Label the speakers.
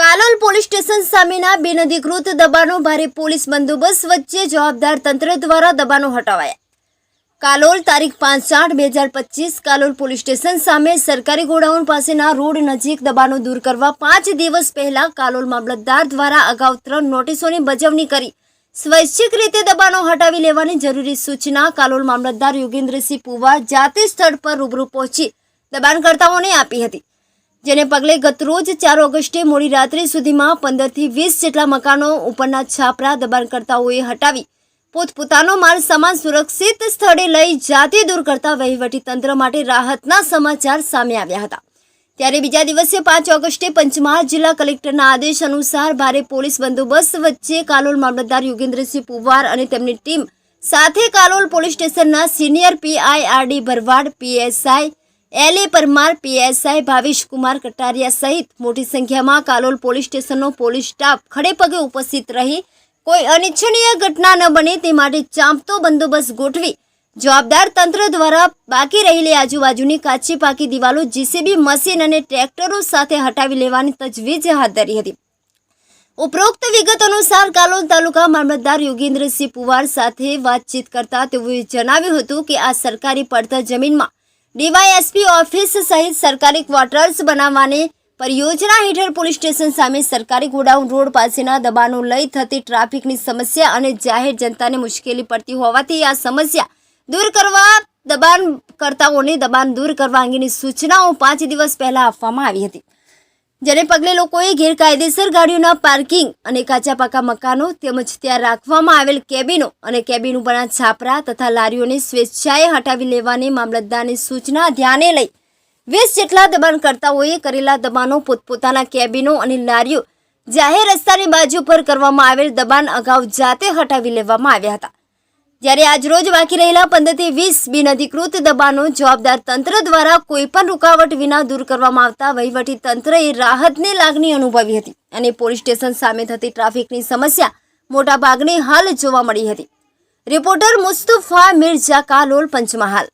Speaker 1: Kalol police station સામેના બિનઅધિકૃત દબાણો ભારે પોલીસ બંદોબસ્ત વચ્ચે જવાબદાર તંત્ર દ્વારા દબાણો હટાવાયા. કાલોલ તારીખ પાંચ આઠ બે હજાર પચીસ કાલોલ પોલીસ સ્ટેશન સામે સરકારી ગોડાઉન પાસેના રોડ નજીક દબાણો દૂર કરવા પાંચ દિવસ પહેલા કાલોલ મામલતદાર દ્વારા અગાઉ ત્રણ નોટિસોની બજવણી કરી સ્વૈચ્છિક રીતે દબાણો હટાવી લેવાની જરૂરી સૂચના કાલોલ મામલતદાર યોગેન્દ્રસિંહ પુવા જાતે સ્થળ પર રૂબરૂ પહોંચી દબાણકર્તાઓને આપી હતી, જેને પગલે ગતરોજ ચાર ઓગસ્ટે મોડી રાત્રિ સુધીમાં પંદરથી વીસ જેટલા મકાનો ઉપરના છાપરા દબાણકર્તાઓએ હટાવી પોતપોતાનો માલ સામાન સુરક્ષિત સ્થળે લઈ જાતે દૂર કરતા વહીવટી તંત્ર માટે રાહતના સમાચાર સામે આવ્યા હતા. ત્યારે બીજા દિવસે પાંચ ઓગસ્ટે પંચમહાલ જિલ્લા કલેક્ટરના આદેશ અનુસાર ભારે પોલીસ બંદોબસ્ત વચ્ચે કાલોલ મામલતદાર યોગેન્દ્રસિંહ પુવાર અને તેમની ટીમ સાથે કાલોલ પોલીસ સ્ટેશનના senior PI RD Bharwad, PSI L A Parmar, PSI Bhavesh Kumar Kataria સહિત મોટી સંખ્યામાં કાલોલ પોલીસ સ્ટેશનનો પોલીસ સ્ટાફ ખડેપગે ઉપસ્થિત રહી કોઈ અનિચ્છનીય ઘટના ન બને તે માટે ચાંપતો બંદોબસ્ત ગોઠવી જવાબદાર તંત્ર દ્વારા બાકી રહેલી આજુબાજુની કાચી પાકી દિવાલો જીસીબી મશીન અને ટ્રેક્ટરો સાથે હટાવી લેવાની તજવીજ હાથ ધરી હતી. ઉપરોક્ત વિગત અનુસાર કાલોલ તાલુકા મામલતદાર યોગેન્દ્રસિંહ પુવાર સાથે વાતચીત કરતા તેઓએ જણાવ્યું હતું કે આ સરકારી પડતર જમીનમાં ડીવાયએસપી ઓફિસ સહિત સરકારી ક્વાર્ટર્સ બનાવવાની પરિયોજના હેઠળ પોલીસ સ્ટેશન સામે સરકારી ગોડાઉન રોડ પાસેના દબાણો લઈ થતી ટ્રાફિકની સમસ્યા અને જાહેર જનતાને મુશ્કેલી પડતી હોવાથી આ સમસ્યા દૂર કરવા દબાણકર્તાઓની દબાણ દૂર કરવા અંગેની સૂચનાઓ પાંચ દિવસ પહેલા આપવામાં આવી હતી. જેને પગલે લોકોએ ગેરકાયદેસર ગાડીઓના પાર્કિંગ અને કાચા પાકા મકાનો તેમજ ત્યાં રાખવામાં આવેલ કેબિનો અને કેબિન ઉપરના છાપરા તથા લારીઓને સ્વેચ્છાએ હટાવી લેવાની મામલતદારની સૂચના ધ્યાને લઈ વીસ જેટલા દબાણકર્તાઓએ કરેલા દબાણો પોતપોતાના કેબિનો અને લારીઓ જાહેર રસ્તાની બાજુ પર કરવામાં આવેલ દબાણ અગાઉ જાતે હટાવી લેવામાં આવ્યા હતા. જ્યારે આજરોજ બાકી રહેલા પંદરથી વીસ બિનઅધિકૃત દબાણો જવાબદાર તંત્ર દ્વારા કોઈપણ રૂકાવટ વિના દૂર કરવામાં આવતા વહીવટી તંત્રએ રાહતની લાગણી અનુભવી હતી અને પોલીસ સ્ટેશન સામે થતી ટ્રાફિકની સમસ્યા મોટાભાગની હાલ જોવા મળી હતી. રિપોર્ટર મુસ્તુફા મિર્ઝા કાલોલ પંચમહાલ.